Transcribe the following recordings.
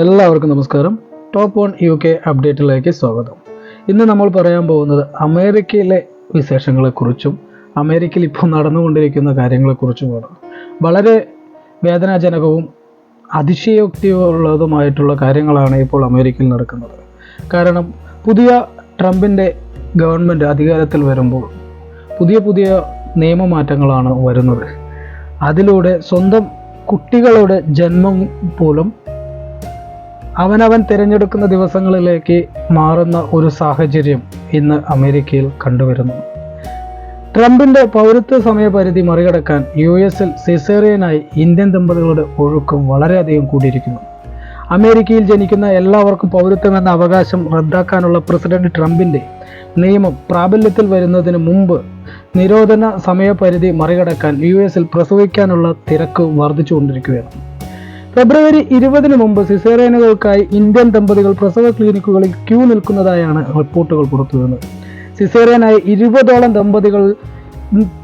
എല്ലാവർക്കും നമസ്കാരം. Top one U K അപ്ഡേറ്റിലേക്ക് സ്വാഗതം. ഇന്ന് നമ്മൾ പറയാൻ പോകുന്നത് അമേരിക്കയിലെ വിശേഷങ്ങളെക്കുറിച്ചും അമേരിക്കയിൽ ഇപ്പോൾ നടന്നുകൊണ്ടിരിക്കുന്ന കാര്യങ്ങളെക്കുറിച്ചുമാണ്. വളരെ വേദനാജനകവും അതിശയോക്തിയുള്ളതുമായിട്ടുള്ള കാര്യങ്ങളാണ് ഇപ്പോൾ അമേരിക്കയിൽ നടക്കുന്നത്. കാരണം പുതിയ ട്രംപിന്റെ ഗവൺമെന്റ് അധികാരത്തിൽ വരുമ്പോൾ പുതിയ പുതിയ നിയമമാറ്റങ്ങളാണ് വരുന്നത്. അതിലൂടെ സ്വന്തം കുട്ടികളുടെ ജന്മം പോലും അവനവൻ തിരഞ്ഞെടുക്കുന്ന ദിവസങ്ങളിലേക്ക് മാറുന്ന ഒരു സാഹചര്യം ഇന്ന് അമേരിക്കയിൽ കണ്ടുവരുന്നു. ട്രംപിന്റെ പൗരത്വ സമയപരിധി മറികടക്കാൻ യു എസിൽ സിസേറിയനായി ഇന്ത്യൻ ദമ്പതികളുടെ ഒഴുക്കും വളരെയധികം കൂടിയിരിക്കുന്നു. അമേരിക്കയിൽ ജനിക്കുന്ന എല്ലാവർക്കും പൗരത്വം എന്ന അവകാശം റദ്ദാക്കാനുള്ള പ്രസിഡന്റ് ട്രംപിന്റെ നിയമം പ്രാബല്യത്തിൽ വരുന്നതിന് മുമ്പ് നിരോധന സമയപരിധി മറികടക്കാൻ യു എസിൽ പ്രസവിക്കാനുള്ള തിരക്ക് വർദ്ധിച്ചുകൊണ്ടിരിക്കുകയാണ്. ഫെബ്രുവരി ഇരുപതിന് മുമ്പ് സിസേറിയനുകൾക്കായി ഇന്ത്യൻ ദമ്പതികൾ പ്രസവ ക്ലിനിക്കുകളിൽ ക്യൂ നിൽക്കുന്നതായാണ് റിപ്പോർട്ടുകൾ പുറത്തുവരുന്നത്. സിസേറിയനായി ഇരുപതോളം ദമ്പതികൾ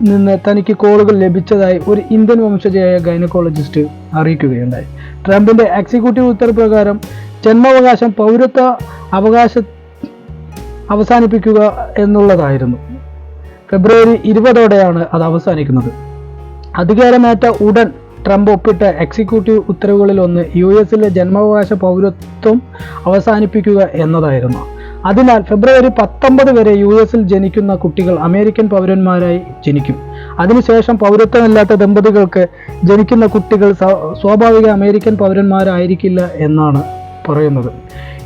നിന്ന് തനിക്ക് കോളുകൾ ലഭിച്ചതായി ഒരു ഇന്ത്യൻ വംശജയായ ഗൈനക്കോളജിസ്റ്റ് അറിയിക്കുകയുണ്ടായി. ട്രംപിന്റെ എക്സിക്യൂട്ടീവ് ഉത്തരപ്രകാരം ജന്മാവകാശം പൗരത്വ അവകാശ അവസാനിപ്പിക്കുക എന്നുള്ളതായിരുന്നു. ഫെബ്രുവരി ഇരുപതോടെയാണ് അത് അവസാനിക്കുന്നത്. അധികാരമേറ്റ ഉടൻ ട്രംപ് ഒപ്പിട്ട എക്സിക്യൂട്ടീവ് ഉത്തരവുകളിൽ ഒന്ന് യു എസിലെ ജന്മാവകാശ പൗരത്വം അവസാനിപ്പിക്കുക എന്നതായിരുന്നു. അതിനാൽ ഫെബ്രുവരി പത്തൊമ്പത് വരെ യു എസിൽ ജനിക്കുന്ന കുട്ടികൾ അമേരിക്കൻ പൗരന്മാരായി ജനിക്കും. അതിനുശേഷം പൗരത്വമില്ലാത്ത ദമ്പതികൾക്ക് ജനിക്കുന്ന കുട്ടികൾ സ്വാഭാവിക അമേരിക്കൻ പൗരന്മാരായിരിക്കില്ല എന്നാണ് പറയുന്നത്.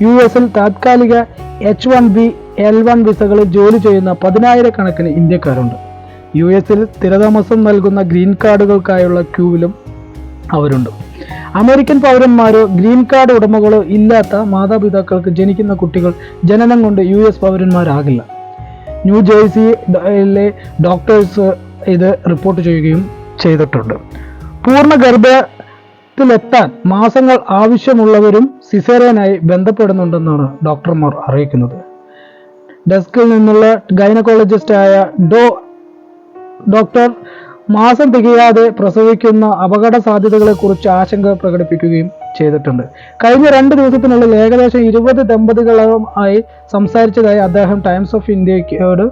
യു എസിൽ താത്കാലിക H one B L one വിസകളിൽ ജോലി ചെയ്യുന്ന പതിനായിരക്കണക്കിന് ഇന്ത്യക്കാരുണ്ട്. യു എസിൽ സ്ഥിരതാമസം നൽകുന്ന ഗ്രീൻ കാർഡുകൾക്കായുള്ള ക്യൂവിലും അവരുണ്ട്. അമേരിക്കൻ പൗരന്മാരോ ഗ്രീൻ കാർഡ് ഉടമകളോ ഇല്ലാത്ത മാതാപിതാക്കൾക്ക് ജനിക്കുന്ന കുട്ടികൾ ജനനം കൊണ്ട് യു എസ് പൗരന്മാരാകില്ല. ന്യൂ ജേഴ്സിയിലെ ഡോക്ടേഴ്സ് ഇത് റിപ്പോർട്ട് ചെയ്യുകയും ചെയ്തിട്ടുണ്ട്. പൂർണ ഗർഭത്തിലെത്താൻ മാസങ്ങൾ ആവശ്യമുള്ളവരും സിസേറിയനായി ബന്ധപ്പെടുന്നുണ്ടെന്നാണ് ഡോക്ടർമാർ അറിയിക്കുന്നത്. ഡെസ്കിൽ നിന്നുള്ള ഗൈനക്കോളജിസ്റ്റായ ഡോ ഡോക്ടർ മാസം തികയാതെ പ്രസവിക്കുന്ന അപകട സാധ്യതകളെക്കുറിച്ച് ആശങ്ക പ്രകടിപ്പിക്കുകയും ചെയ്തിട്ടുണ്ട്. കഴിഞ്ഞ രണ്ട് ദിവസത്തിനുള്ളിൽ ഏകദേശം ഇരുപത് ദമ്പതികളുമായി സംസാരിച്ചതായി അദ്ദേഹം ടൈംസ് ഓഫ് ഇന്ത്യയോട്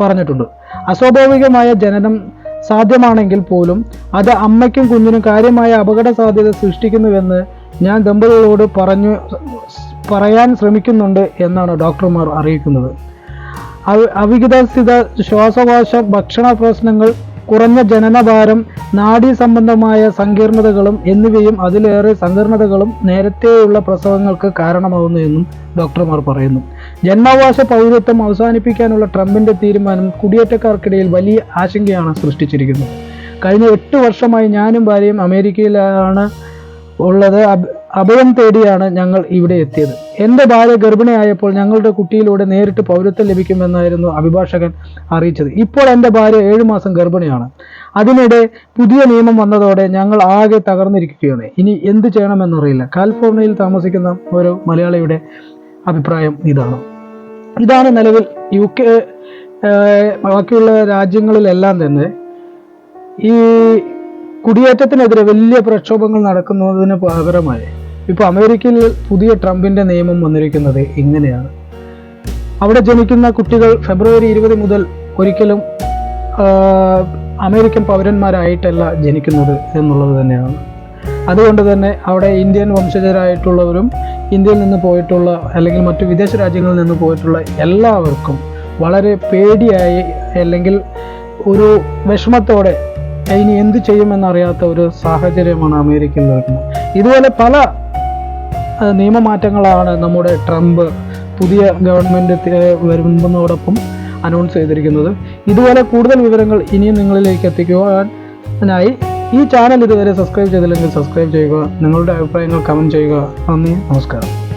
പറഞ്ഞിട്ടുണ്ട്. അസ്വാഭാവികമായ ജനനം സാധ്യമാണെങ്കിൽ പോലും അത് അമ്മയ്ക്കും കുഞ്ഞിനും കാര്യമായ അപകട സാധ്യത സൃഷ്ടിക്കുന്നുവെന്ന് ഞാൻ ദമ്പതികളോട് പറഞ്ഞു പറയാൻ ശ്രമിക്കുന്നുണ്ട് എന്നാണ് ഡോക്ടർമാർ അറിയിക്കുന്നത്. അവ- അവികസിത ശ്വാസകോശ ഭക്ഷണ പ്രശ്നങ്ങൾ കുറഞ്ഞ ജനനഭാരം നാഡീ സംബന്ധമായ സങ്കീർണതകളും എന്നിവയും അതിലേറെ സങ്കീർണതകളും നേരത്തെയുള്ള പ്രസവങ്ങൾക്ക് കാരണമാകുന്നു എന്നും ഡോക്ടർമാർ പറയുന്നു. ജന്മാവകാശ പൗരത്വം അവസാനിപ്പിക്കാനുള്ള ട്രംപിന്റെ തീരുമാനം കുടിയേറ്റക്കാർക്കിടയിൽ വലിയ ആശങ്കയാണ് സൃഷ്ടിച്ചിരിക്കുന്നത്. കഴിഞ്ഞ എട്ട് വർഷമായി ഞാനും ഭാര്യയും അമേരിക്കയിലാണ് ഉള്ളത്. അഭയം തേടിയാണ് ഞങ്ങൾ ഇവിടെ എത്തിയത്. എന്റെ ഭാര്യ ഗർഭിണിയായപ്പോൾ ഞങ്ങളുടെ കുട്ടിയിലൂടെ നേരിട്ട് പൗരത്വം ലഭിക്കുമെന്നായിരുന്നു അഭിഭാഷകൻ അറിയിച്ചത്. ഇപ്പോൾ എന്റെ ഭാര്യ ഏഴു മാസം ഗർഭിണിയാണ്. അതിനിടെ പുതിയ നിയമം വന്നതോടെ ഞങ്ങൾ ആകെ തകർന്നിരിക്കുകയാണ്. ഇനി എന്ത് ചെയ്യണമെന്നറിയില്ല. കാലിഫോർണിയയിൽ താമസിക്കുന്ന ഒരു മലയാളിയുടെ അഭിപ്രായം ഇതാണ്. ഇതാണ് നിലവിൽ യു കെ ബാക്കിയുള്ള രാജ്യങ്ങളിലെല്ലാം തന്നെ ഈ കുടിയേറ്റത്തിനെതിരെ വലിയ പ്രക്ഷോഭങ്ങൾ നടക്കുന്നതിന് പകരമായി. ഇപ്പോൾ അമേരിക്കയിൽ പുതിയ ട്രംപിന്റെ നിയമം വന്നിരിക്കുന്നത് ഇങ്ങനെയാണ്. അവിടെ ജനിക്കുന്ന കുട്ടികൾ ഫെബ്രുവരി ഇരുപത് മുതൽ ഒരിക്കലും അമേരിക്കൻ പൗരന്മാരായിട്ടല്ല ജനിക്കുന്നത് എന്നുള്ളത് തന്നെയാണ്. അതുകൊണ്ട് തന്നെ അവിടെ ഇന്ത്യൻ വംശജരായിട്ടുള്ളവരും ഇന്ത്യയിൽ നിന്ന് പോയിട്ടുള്ള അല്ലെങ്കിൽ മറ്റു വിദേശ രാജ്യങ്ങളിൽ നിന്ന് പോയിട്ടുള്ള എല്ലാവർക്കും വളരെ പേടിയായി അല്ലെങ്കിൽ ഒരു വിഷമത്തോടെ ഇനി എന്ത് ചെയ്യുമെന്നറിയാത്ത ഒരു സാഹചര്യമാണ് അമേരിക്കയിൽ നിൽക്കുന്നത് ഇതുപോലെ പല നിയമമാറ്റങ്ങളാണ് നമ്മുടെ ട്രംപ് പുതിയ ഗവൺമെന്റ് വരുന്നതോടൊപ്പം അനൗൺസ് ചെയ്തിരിക്കുന്നത്. ഇതുപോലെ കൂടുതൽ വിവരങ്ങൾ ഇനിയും നിങ്ങളിലേക്ക് എത്തിക്കുവാനായി ഈ ചാനൽ ഇതുവരെ സബ്സ്ക്രൈബ് ചെയ്തില്ലെങ്കിൽ സബ്സ്ക്രൈബ് ചെയ്യുക. നിങ്ങളുടെ അഭിപ്രായങ്ങൾ കമന്റ് ചെയ്യുക. നന്ദി നമസ്കാരം.